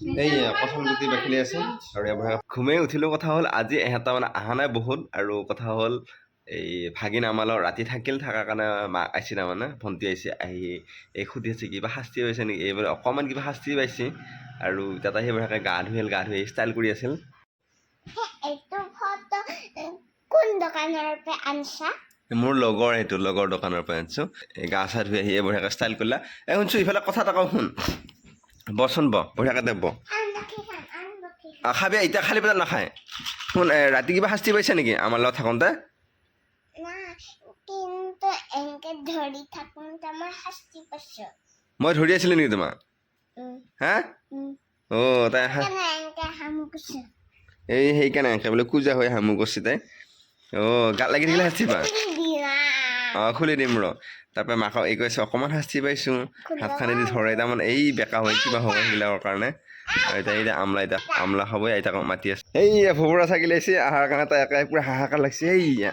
এই কঁঠাল গুটি বাখিলি আছে। আৰু ঘুমেই উঠিলোঁ কথা হ'ল আজি এহেঁতৰ মানে অহা নাই বহুত। আৰু কথা হ'ল এই ভাগিন আমালৰ ৰাতি থাকিল থকাৰ কাৰণে মাক আহিছে তাৰমানে ভণ্টি আহিছে আহি এই সুধি আছে কিবা শাস্তি পাইছে নেকি? এই বোলে অকণমান কিবা শাস্তি পাইছে। আৰু তাতে সেইবোৰে গা ধুই গা ধুই ষ্টাইল কৰি আছিল। মোৰ লগৰ সেইটো লগৰ দোকানৰ পৰা আনিছোঁ। গা চা ধুই আহি এই বঢ়িয়াকৈ ষ্টাইল কৰিলা। এই শুনছোঁ ইফালে কথা এটা কওঁ শুন। বচোন ব বঢ়িয়াকৈ দে ব খাবি এতিয়া খালী পেটত নাখায়। শুন ৰাতি কিবা শাস্তি পাইছে নেকি? আমাৰ লগত থাকোঁতে? মই ধৰি আছিলোঁ নেকি তোমাক? হা? অ' তাই এই সেইকাৰণে বোলে কোজা হৈ হামু কৰিছে তাই। অ' গাত লাগি থাকিলে শাস্তি পা অঁ খুলি দিম ৰ। তাৰপৰা মাকক এই কৈছে অকণমান শাস্তি পাইছোঁ। হাত খানি দি ধৰে তাৰমানে এই বেকা হয় কিবা হ'ব সেইবিলাকৰ কাৰণে। আৰু এতিয়া আমলা এতিয়া আমলা খাবই আইতাকক মাতি আছে। এই ভুবুৰা চাগিলে আহিছে আহাৰ কাৰণে তাই একে পূৰা হাহাকাৰ লাগিছে। এইয়া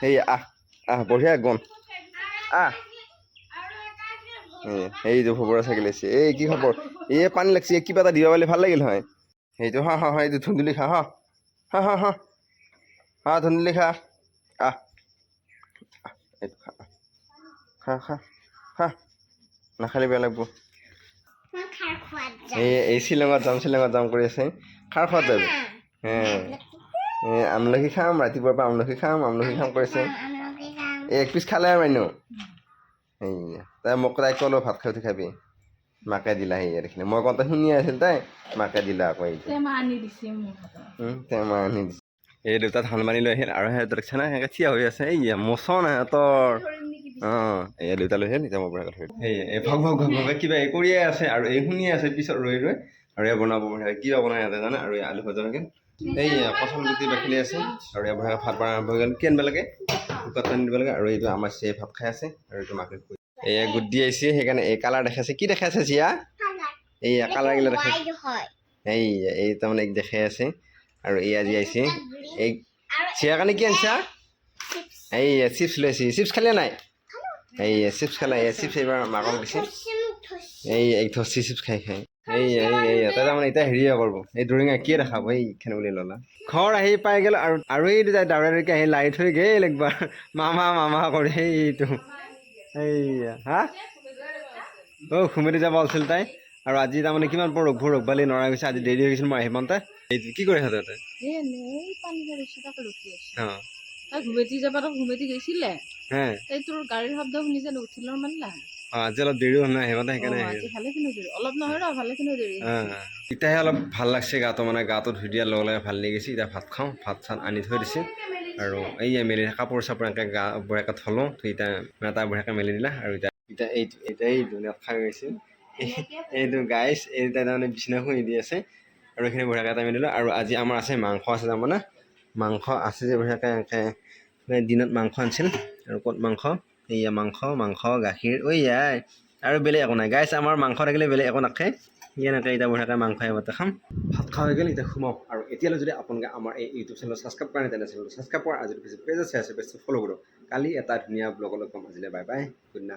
সেই আহ আহ বঢ়িয়া গন আহ। এই সেইটো ভুবুৰা চাগিলে আহিছে। এই কি খবৰ? এই পানী লাগিছে কিবা এটা দিব পাৰিলে ভালো লাগিল হয়। সেইটো হা হা হা এইটো ধুন্দুলি খা হা। হা হা হা। হা ধুন্দুলি খা। আহ। এইটো খা খা খা খা। নাখালে বেয়া লাগব। এই এই শ্বিলঙত যাম শ্বিলঙত যাম কৰি আছে। খাৰ খোৱাত যাবি। হে আমলখি খাম ৰাতিপুৱাৰ পৰা আমলখি খাম আমলখি খাম কৰিছে এক পিচ খালে আৰু মাইনো। এইয়া তাই মোক তাই ক'লো ভাত খাই উঠি খাবি। মাকে দিলা সেয়া দেখিলে। মই কওঁতে শুনিয়ে আছিল তাই মাকে দিলা আকৌ এইটো। টেমা আনি দিছে। মোক উম, টেমা এই দেউতা ধান বানি লৈ আহিল আৰু সিহঁতৰ দেখিছে না সেনেকৈ থিয় হৈ আছে। এইয়া মচন সিহঁতৰ। অঁ এয়া দেউতা লৈ আহিল এতিয়া মই পৰা ধৰি সেই এই ভগ ভগ ভগ ভগ কিবা এই কৰিয়ে আছে আৰু এই শুনিয়ে আছে পিছত ৰৈ ৰৈ। আৰু এয়া বনাব বঢ়িয়া কিবা বনাই আছে জানে? আৰু এই আলু ভজা থাকে এই কঁঠাল গুটি বাখিলি আছে। আৰু এয়া বঢ়িয়া ভাত বনাই আৰম্ভ হৈ গ'ল কি আনিব লাগে? কুকাৰত আনি দিব লাগে। আৰু এইটো আমাৰ চিয়াই ভাত খাই আছে। আৰু এইটো মাকে এয়া গুড দি আহিছে সেইকাৰণে এই কালাৰ দেখাইছে। কি দেখাইছে চিয়া? এইয়া কালাৰগিলা দেখাইছে। এই এই তাৰমানে দেখাই আছে। আৰু এই আজি আহিছে এই চিয়াৰ কাৰণে কি আনিছা? এই চিপছ লৈ আহিছে। চিপছ খালে নাই? এই চিপছ খালে এই চিপছ এইবাৰ মাকক দিছে এই এক ধচি চিপছ খাই খাই। এই এই এই তাই তাৰমানে এতিয়া হেৰিয়ে কৰিব। এই দৰিঙা কিয়ে দেখাব এই খেনে বুলি ল'লা। ঘৰ আহি পাই গ'ল আৰু আৰু এই দুটাই দাউৰা দাউৰিকে আহি লাই থৈ গ'ল একবাৰ। মামা মামা কৰি এইটো। এইয়া হা? অ' ঘুমেৰি যাব আছিল তাই আৰু আজি তাৰমানে কিমান বৰ ৰঘু ৰঘবালি নৰা গৈছে আজি দেৰি হৈ গৈছিল মই আহি পাওঁতে এইটো কি কৰি আছে তাতে এই ঘুমেটি যাবা তো ঘুমেটি গৈছিলে? হে। তাই তোৰ গাড়ীৰ শব্দ শুনিছে উঠিল মানিলা অঁ আজি অলপ দেৰি হ'ল নাই আহিবতে সেইকাৰণে অলপ নহয় ৰ ভালেখিনি দেৰি এতিয়াহে অলপ ভালো লাগছে গাটো মানে গাটো ধুই দিয়াৰ লগে লগে ভালো লাগি গৈছে এতিয়া ভাত খাওঁ ভাত চাত আনি থৈ দিছে। আৰু এই মেলি কাপোৰ চাপোৰ এনেকৈ গা বঢ়িয়াকৈ থলোঁ এতিয়া এটা বঢ়িয়াকৈ মেলি দিলা আৰু এতিয়া এতিয়া এইটো এতিয়া এই ধুনীয়া খাই গৈছে। এইটো গাইছ এই তাৰমানে বিচনা শুই দি আছে। আৰু এইখিনি বঢ়িয়াকৈ এটা দিলোঁ আৰু আজি আমাৰ আছে মাংস আছে তাৰমানে মাংস আছে যে বঢ়িয়াকৈ এনেকৈ দিনত মাংস আনিছিল। আৰু ক'ত মাংস? এইয়া মাংস মাংস, গাখীৰ। ঐ, আই, আৰু বেলেগ একো নাই। গাইছ আমাৰ মাংস থাকিলে বেলেগ একো নাখায়। এনেকৈ এতিয়া বঢ়িয়াকৈ মাংস এবাৰতে খাম। ভাত খোৱা হৈ গ'ল, এতিয়া সোমাওক আৰু এতিয়ালৈ যদি আপোনালোকে আমাৰ এই ইউটিউব চেনেল ছাবস্ক্ৰাইব কৰা নাই তেনে চেনেলটো ছাবস্ক্ৰাইব কৰা। আৰু পেজ আছে আছে পেজটো ফ'ল' কৰক। কালি এটা ধুনীয়া ব্লগলৈ পাম। আজিলৈ বাই বাই গুড নাইট